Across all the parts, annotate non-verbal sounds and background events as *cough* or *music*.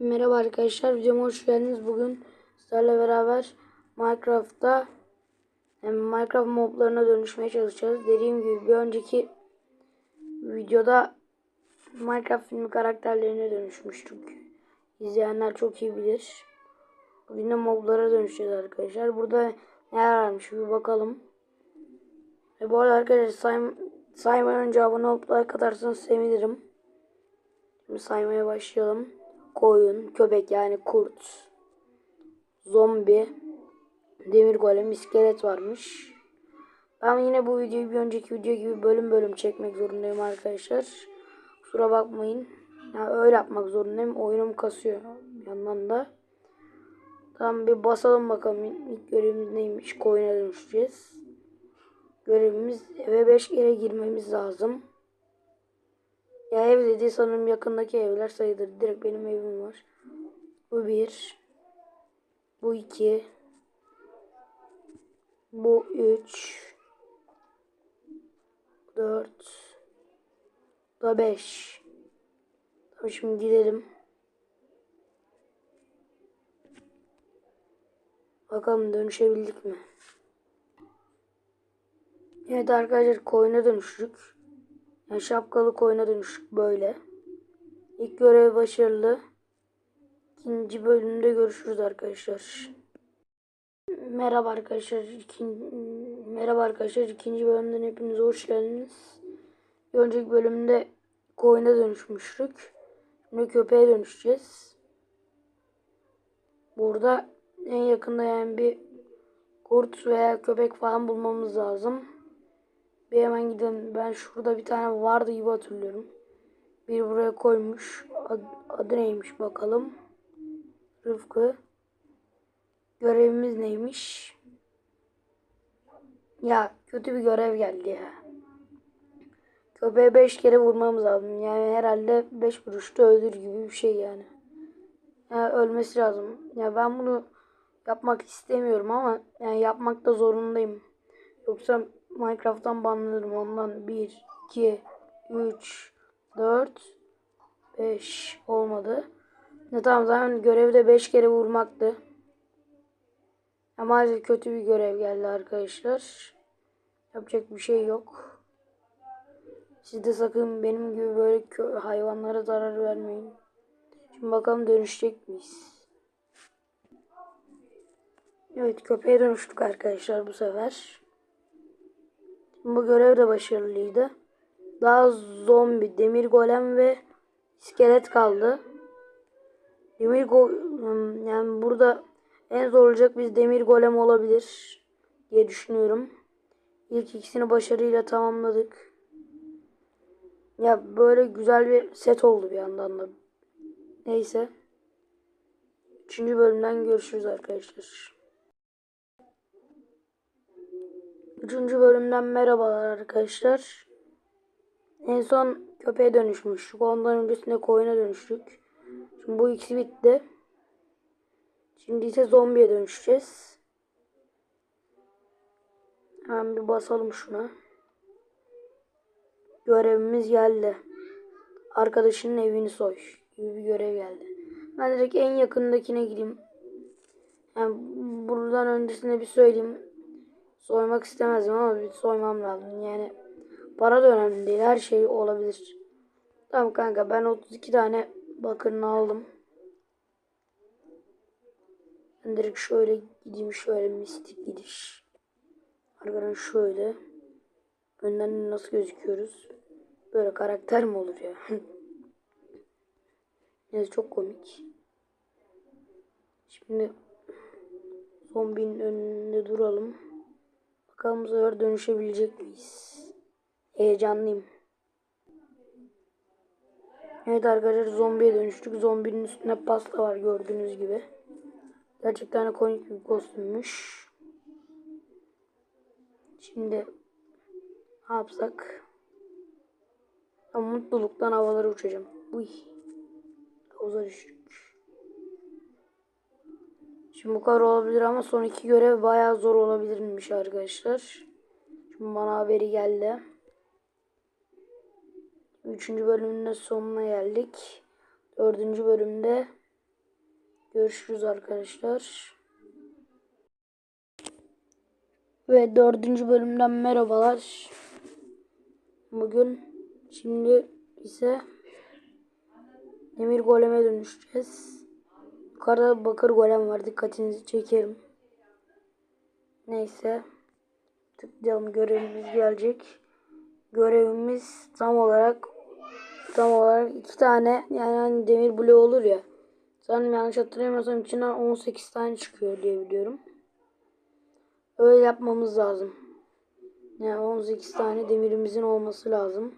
Merhaba arkadaşlar, videoma hoş geldiniz. Bugün sizlerle beraber Minecraft'ta Minecraft moblarına dönüşmeye çalışacağız. Dediğim gibi bir önceki videoda Minecraft filmi karakterlerine dönüşmüştük. İzleyenler çok iyi bilir. Bugün de moblara dönüşeceğiz arkadaşlar. Burada neler varmış bir bakalım. Ve bu arada arkadaşlar say saymadan önce abone olup like atarsanız sevinirim. Şimdi saymaya başlayalım. Koyun, köpek yani kurt, zombi, demir golem, iskelet varmış. Ben yine bu videoyu bir önceki video gibi bölüm bölüm çekmek zorundayım arkadaşlar. Kusura bakmayın. Yani öyle yapmak zorundayım. Oyunum kasıyor yandan da. Tamam bir basalım bakalım. İlk görevimiz neymiş? Koyuna dönüşeceğiz. Görevimiz eve 5 kere girmemiz lazım. Ya ev dedi sanırım yakındaki evler sayılır. Direkt benim evim var. Bu bir. Bu iki. Bu üç. Dört. Bu da beş. Tamam şimdi gidelim. Bakalım dönüşebildik mi? Evet arkadaşlar koyuna dönüştük. Yani şapkalı koyuna dönüştük böyle. İlk görev başarılı. İkinci bölümde görüşürüz arkadaşlar. Merhaba arkadaşlar. İkin... Merhaba arkadaşlar. İkinci bölümden hepiniz hoş geldiniz. Bir önceki bölümde koyuna dönüşmüştük. Şimdi köpeğe dönüşeceğiz. Burada en yakında yani bir kurt veya köpek falan bulmamız lazım. Bir hemen gidelim. Ben şurada bir tane vardı gibi hatırlıyorum. Bir buraya koymuş. Ad, adı neymiş bakalım. Rıfkı. Görevimiz neymiş? Ya kötü bir görev geldi ya. Köpeğe 5 kere vurmamız lazım. Yani herhalde 5 vuruşta ölür gibi bir şey yani. yani. Ölmesi lazım. Ya ben bunu yapmak istemiyorum ama yani yapmakta zorundayım. Yoksa Minecraft'tan banlanırım ondan 1, 2, 3, 4, 5 olmadı. Ne tamam zaten görevde 5 kere vurmaktı. Ya maalesef kötü bir görev geldi arkadaşlar. Yapacak bir şey yok. Siz de sakın benim gibi böyle hayvanlara zarar vermeyin. Şimdi bakalım dönüşecek miyiz? Evet köpeğe dönüştük arkadaşlar bu sefer. Bu görev de başarılıydı. Daha zombi, demir golem ve iskelet kaldı. Demir go yani burada en zor olacak biz demir golem olabilir diye düşünüyorum. İlk ikisini başarıyla tamamladık. Ya böyle güzel bir set oldu bir yandan da. Neyse. Üçüncü bölümden görüşürüz arkadaşlar. Üçüncü bölümden merhabalar arkadaşlar. En son köpeğe dönüşmüştük. Ondan öncesinde koyuna dönüştük. Şimdi bu ikisi bitti. Şimdi ise zombiye dönüşeceğiz. Hemen bir basalım şuna. Görevimiz geldi. Arkadaşının evini soy gibi bir görev geldi. Ben direkt en yakındakine gideyim. Yani buradan öncesinde bir söyleyeyim. Soymak istemezdim ama bir soymam lazım. Yani para da önemli değil. Her şey olabilir. Tamam kanka ben 32 tane bakırını aldım. Ben direkt şöyle gideyim şöyle mistik gidiş. Arkadan şöyle. Önden nasıl gözüküyoruz? Böyle karakter mi olur ya? *laughs* Neyse çok komik. Şimdi zombinin önünde duralım. Bakalım dönüşebilecek miyiz? Heyecanlıyım. Evet arkadaşlar zombiye dönüştük. Zombinin üstünde pasta var gördüğünüz gibi. Gerçekten komik bir kostümmüş. Şimdi ne yapsak? Ben mutluluktan havalara uçacağım. Uy. Havuza düştük. Şimdi bu kadar olabilir ama son iki görev bayağı zor olabilirmiş arkadaşlar. Şimdi bana haberi geldi. Üçüncü bölümün de sonuna geldik. Dördüncü bölümde Görüşürüz arkadaşlar. Ve dördüncü bölümden merhabalar. Bugün şimdi ise demir goleme dönüşeceğiz. Yukarıda bakır golem var. Dikkatinizi çekerim. Neyse. Tıklayalım. Görevimiz gelecek. Görevimiz tam olarak tam olarak iki tane yani hani demir bloğu olur ya. Sanırım yanlış hatırlamıyorsam içinden 18 tane çıkıyor diye biliyorum. Öyle yapmamız lazım. Yani 18 tane demirimizin olması lazım.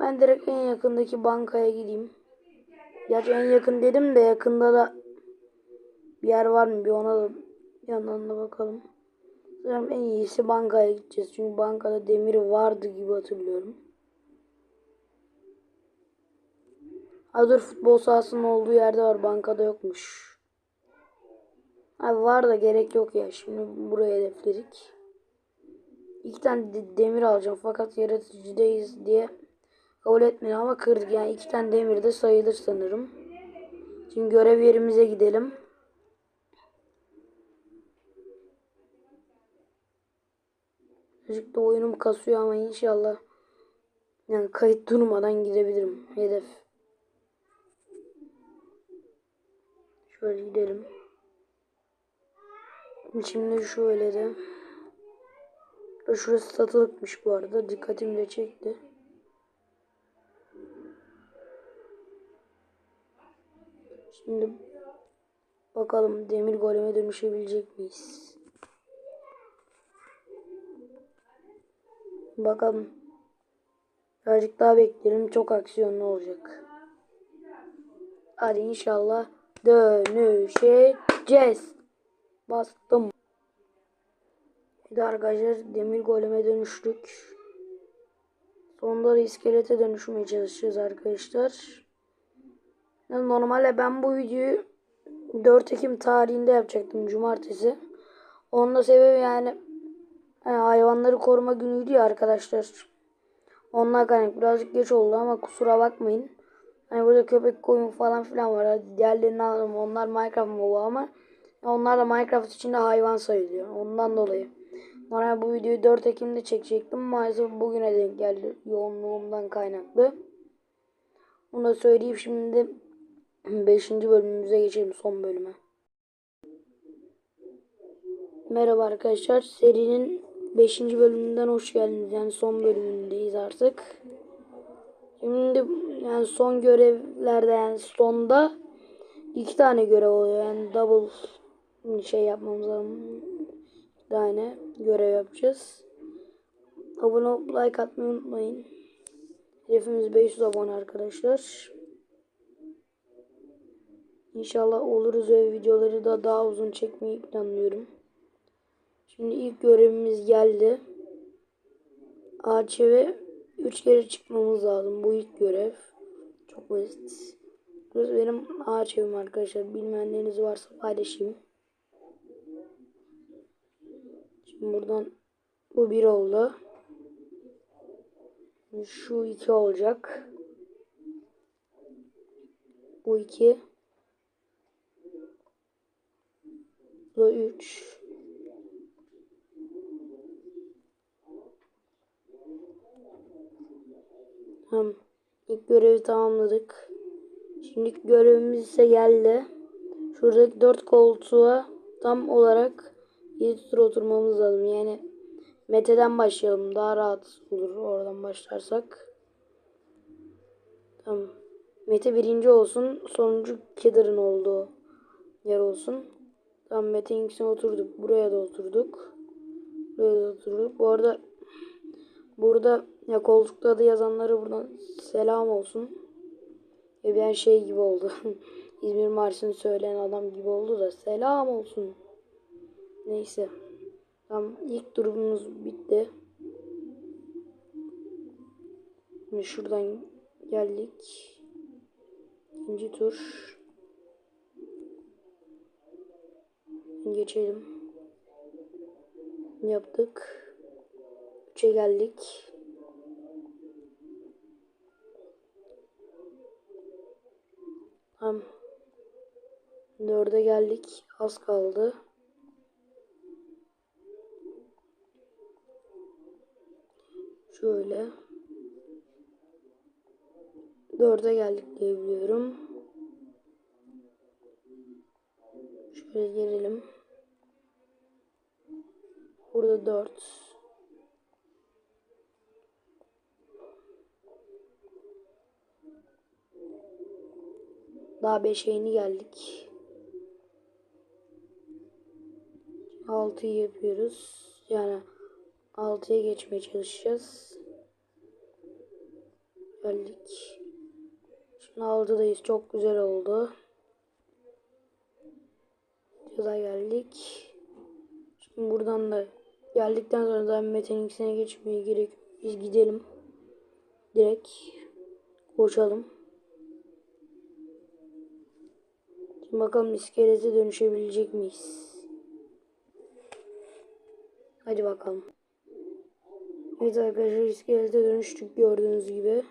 Ben direkt en yakındaki bankaya gideyim. Gerçi en yakın dedim de yakında da bir yer var mı bir ona da yandan da bakalım. Sanırım en iyisi bankaya gideceğiz. Çünkü bankada demir vardı gibi hatırlıyorum. Hazır futbol sahasının olduğu yerde var. Bankada yokmuş. Abi var da gerek yok ya. Şimdi buraya hedefledik. İki tane de- demir alacağım. Fakat yaratıcıdayız diye kabul etmedi ama kırdık. Yani iki tane demir de sayılır sanırım. Şimdi görev yerimize gidelim. Da oyunum kasıyor ama inşallah yani kayıt durmadan gidebilirim. Hedef. Şöyle gidelim. Şimdi şöyle de. Şurası satılıkmış bu arada. Dikkatimi de çekti. Şimdi bakalım demir goleme dönüşebilecek miyiz? Bakalım. Birazcık daha bekleyelim. Çok aksiyonlu olacak. Hadi inşallah dönüşeceğiz. Bastım. Bir arkadaşlar demir goleme dönüştük. Sonunda da iskelete dönüşmeye çalışacağız arkadaşlar. Normalde ben bu videoyu 4 Ekim tarihinde yapacaktım cumartesi. Onun da sebebi yani, hayvanları koruma günüydü ya arkadaşlar. Ondan kaynak birazcık geç oldu ama kusura bakmayın. Hani burada köpek koyun falan filan var. Hadi diğerlerini alalım. Onlar Minecraft mobu ama onlar da Minecraft içinde hayvan sayılıyor. Ondan dolayı. Normalde bu videoyu 4 Ekim'de çekecektim. Maalesef bugüne denk geldi. Yoğunluğumdan kaynaklı. Bunu da söyleyeyim şimdi 5. bölümümüze geçelim. Son bölüme. Merhaba arkadaşlar. Serinin 5. bölümünden hoş geldiniz. Yani son bölümündeyiz artık. Şimdi yani son görevlerde yani sonda iki tane görev oluyor. Yani double şey yapmamız lazım. Bir tane görev yapacağız. Abone olup like atmayı unutmayın. Hedefimiz 500 abone arkadaşlar. İnşallah oluruz ve videoları da daha uzun çekmeyi planlıyorum. Şimdi ilk görevimiz geldi. Ağaç eve 3 kere çıkmamız lazım. Bu ilk görev. Çok basit. Burası benim ağaç arkadaşlar. Bilmeyenleriniz varsa paylaşayım. Şimdi buradan bu bir oldu. Şu iki olacak. Bu iki. Bu üç. Tamam. İlk görevi tamamladık. Şimdi görevimiz ise geldi. Şuradaki dört koltuğa tam olarak 7 tur oturmamız lazım. Yani Mete'den başlayalım. Daha rahat olur oradan başlarsak. Tamam. Mete birinci olsun. Sonuncu Kidder'ın olduğu yer olsun. Tamam Mete'nin ikisine oturduk. Buraya da oturduk. Buraya da oturduk. Bu arada burada ya koltukta adı yazanlara buradan selam olsun. Ya ben şey gibi oldu. *laughs* İzmir Marşı'nı söyleyen adam gibi oldu da selam olsun. Neyse. Tamam ilk durumumuz bitti. Şimdi şuradan geldik. İkinci tur. Geçelim. Yaptık. Üçe geldik. Tamam. Dörde geldik. Az kaldı. Şöyle. Dörde geldik diye biliyorum. Şöyle gelelim. Burada dört. Daha beşe yeni geldik. 6'yı yapıyoruz. Yani 6'ya geçmeye çalışacağız. Geldik. Şimdi 6'dayız. Çok güzel oldu. Videoda geldik. Şimdi buradan da geldikten sonra da Mete'nin ikisine geçmeye gerek. Biz gidelim. Direkt koşalım. Şimdi bakalım iskelete dönüşebilecek miyiz? Hadi bakalım. Evet arkadaşlar iskelete dönüştük gördüğünüz gibi.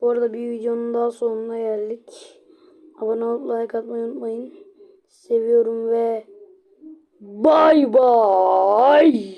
Bu arada bir videonun daha sonuna geldik. Abone olup like atmayı unutmayın. Seviyorum ve bay bay.